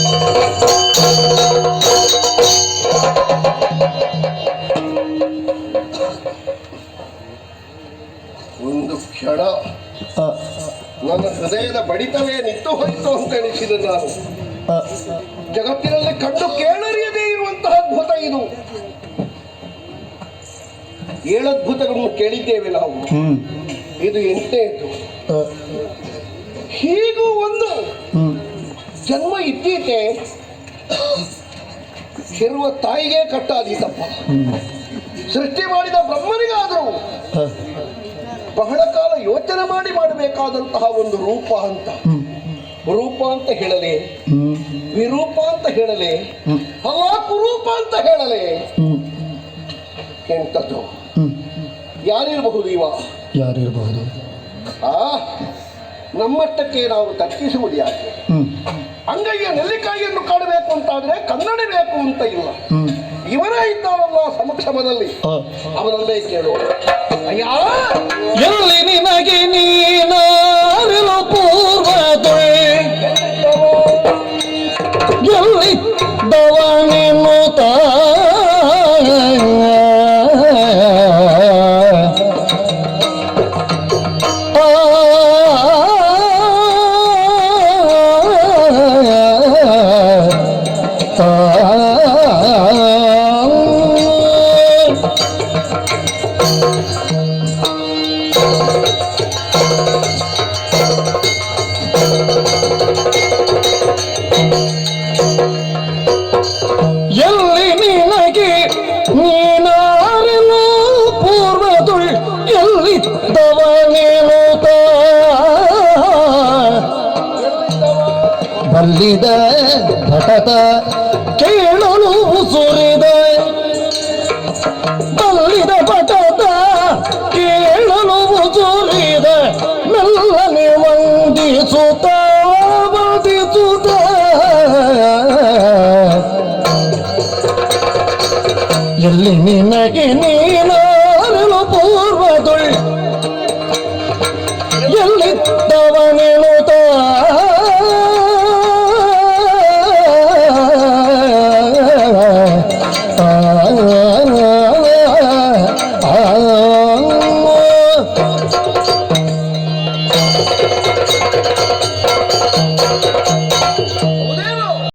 ಒಂದು ಕ್ಷಣ. ನನ್ನ ಹೃದಯದ ಬಡಿತವೇ ನಿಂತು ಹೋಯಿತು ಅಂತ ಎಣಿಸಿದೆ ನಾನು. ಜಗತ್ತಿನಲ್ಲಿ ಕಂಡು ಕೇಳರಿಯದೇ ಇರುವಂತಹ ಅದ್ಭುತ ಇದು. ಏಳದ್ಭುತಗಳನ್ನು ಕೇಳಿದ್ದೇವೆ ನಾವು. ಇದು ಎಂಟನೇದು. ಹೀಗೂ ಒಂದು. ಜನ್ಮ ಇದ್ದೀತೆ ಇರುವ ತಾಯಿಗೆ ಕಟ್ಟಾದೀತಪ್ಪ. ಸೃಷ್ಟಿ ಮಾಡಿದ ಬ್ರಹ್ಮನಿಗಾದರೂ. ಬಹಳ ಕಾಲ ಯೋಚನೆ ಮಾಡಿ ಮಾಡಬೇಕಾದಂತಹ ಒಂದು ರೂಪ ಅಂತ. ರೂಪ ಅಂತ ಹೇಳಲೆ ವಿರೂಪ ಅಂತ ಹೇಳಲೆ ಅಲ್ಲ ಕುರೂಪ ಅಂತ ಹೇಳಲೆ. ಎಂತದ್ದು ಯಾರಿರಬಹುದು ಇವ? ಯಾರಿರಬಹುದು? ಆ ನಮ್ಮಷ್ಟಕ್ಕೆ ನಾವು ತರ್ಕಿಸುವುದು ಯಾಕೆ? ಅಂಗೈಯ ನೆಲ್ಲಿಕಾಯಿಯನ್ನು ಕಾಡಬೇಕು ಅಂತಾದ್ರೆ ಕನ್ನಡಿ ಬೇಕು ಅಂತ ಇಲ್ಲ. ಇವರೇ ಇದ್ದಾರಲ್ಲ ಸಮಕ್ಷಮದಲ್ಲಿ. ಅವನಲ್ಲೇ ಕೇಳು. ಬಲ್ಲಿದ ಭಟತ ಕೇಳಲು ಸುರಿದೆ ಬಲ್ಲಿದ ಭಟತ ಕೇಳಲು ಸುರಿದ ಮೆಲ್ಲನೆ ವಂದಿಸುತ್ತ ವಂದಿಸುತ್ತ. ಎಲ್ಲಿ ನಿನಗೆ ನೀನು ಪೂರ್ವದುಳ್. ಎಲ್ಲಿದ್ದವನೇನು